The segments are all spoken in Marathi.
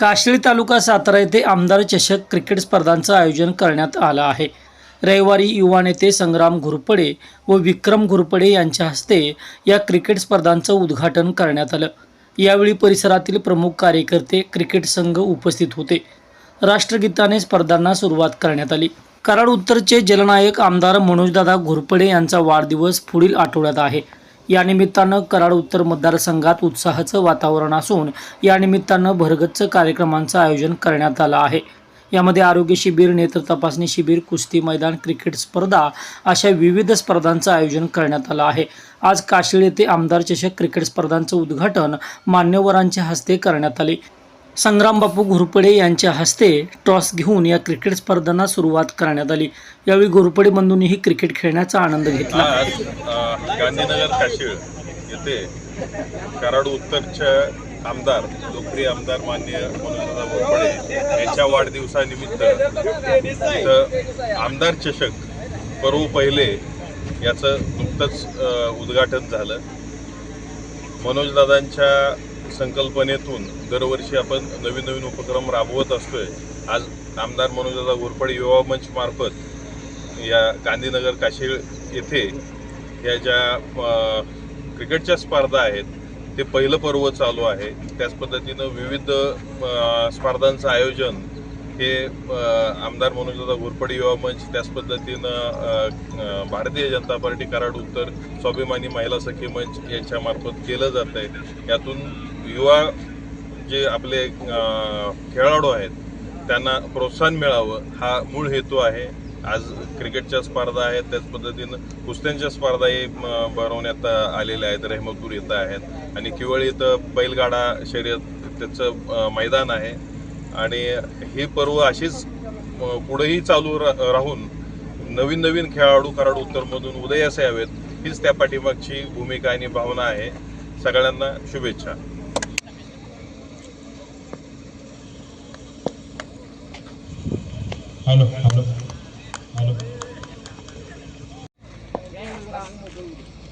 काशिळी तालुका सातारा येथे आमदार चषक क्रिकेट स्पर्धांचं आयोजन करण्यात आलं आहे. रविवारी युवा नेते संग्राम घुरपडे व विक्रम घुरपडे यांच्या हस्ते या क्रिकेट स्पर्धांचं उद्घाटन करण्यात आलं. यावेळी परिसरातील प्रमुख कार्यकर्ते क्रिकेट संघ उपस्थित होते. राष्ट्रगीताने स्पर्धांना सुरुवात करण्यात आली. कराड उत्तरचे जलनायक आमदार मनोजदादा घोरपडे यांचा वाढदिवस पुढील आठवड्यात आहे. या निमित्तानं कराड उत्तर मतदारसंघात उत्साहाचं वातावरण असून या निमित्तानं भरगच्च कार्यक्रमांचं आयोजन करण्यात आलं आहे. यामध्ये आरोग्य शिबिर नेत्र तपासणी शिबिर कुस्ती मैदान क्रिकेट स्पर्धा अशा विविध स्पर्धांचं आयोजन करण्यात आलं आहे. आज काशीळ येथे आमदार चषक क्रिकेट स्पर्धांचं उद्घाटन मान्यवरांच्या हस्ते करण्यात आले. संग्रामबापू घोरपडे यांच्या हस्ते टॉस घेऊन या क्रिकेट स्पर्धांना सुरुवात करण्यात आली. यावेळी घोरपडे बंधूंनीही क्रिकेट खेळण्याचा आनंद घेतला. गांधीनगर काशीळ येथे कराड उत्तरच्या आमदार लोकप्रिय आमदार मान्य मनोजदादा बोरपडे यांच्या वाढदिवसानिमित्त इथं आमदार चषक पर्व पहिले याचं नुकतंच उद्घाटन झालं. मनोजदादांच्या संकल्पनेतून दरवर्षी आपण नवीन नवीन उपक्रम राबवत असतोय. आज आमदार मनोजदादा घोरपडे युवा मंच मार्फत या गांधीनगर काशीळ येथे या ज्या क्रिकेटच्या स्पर्धा आहेत ते पहिलं पर्व चालू आहे. त्याच पद्धतीनं विविध स्पर्धांचं आयोजन हे आमदार मनोजदादा घोरपडे युवा मंच त्याच पद्धतीनं भारतीय जनता पार्टी कराड उत्तर स्वाभिमानी महिला सखी मंच यांच्यामार्फत केलं जात आहे. यातून युवा जे आपले खेळाडू आहेत त्यांना प्रोत्साहन मिळावं हा मूळ हेतू आहे. आज क्रिकेटच्या स्पर्धा आहेत त्याच पद्धतीनं कुस्त्यांच्या स्पर्धाही म, भरवण्यात आलेल्या आहेत रहमतपूर इथं आहेत. आणि किवळ इथं बैलगाडा शर्यत त्याचं मैदान आहे. आणि ही पर्व अशीच पुढेही चालू रा- राहून नवीन नवीन खेळाडू कराड उत्तरमधून उदयास यावेत हीच त्या पाठीमागची भूमिका आणि भावना आहे. सगळ्यांना शुभेच्छा. हॅलो.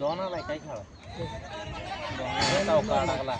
दोन आलाय काय खेळा दोन चौका अडकला.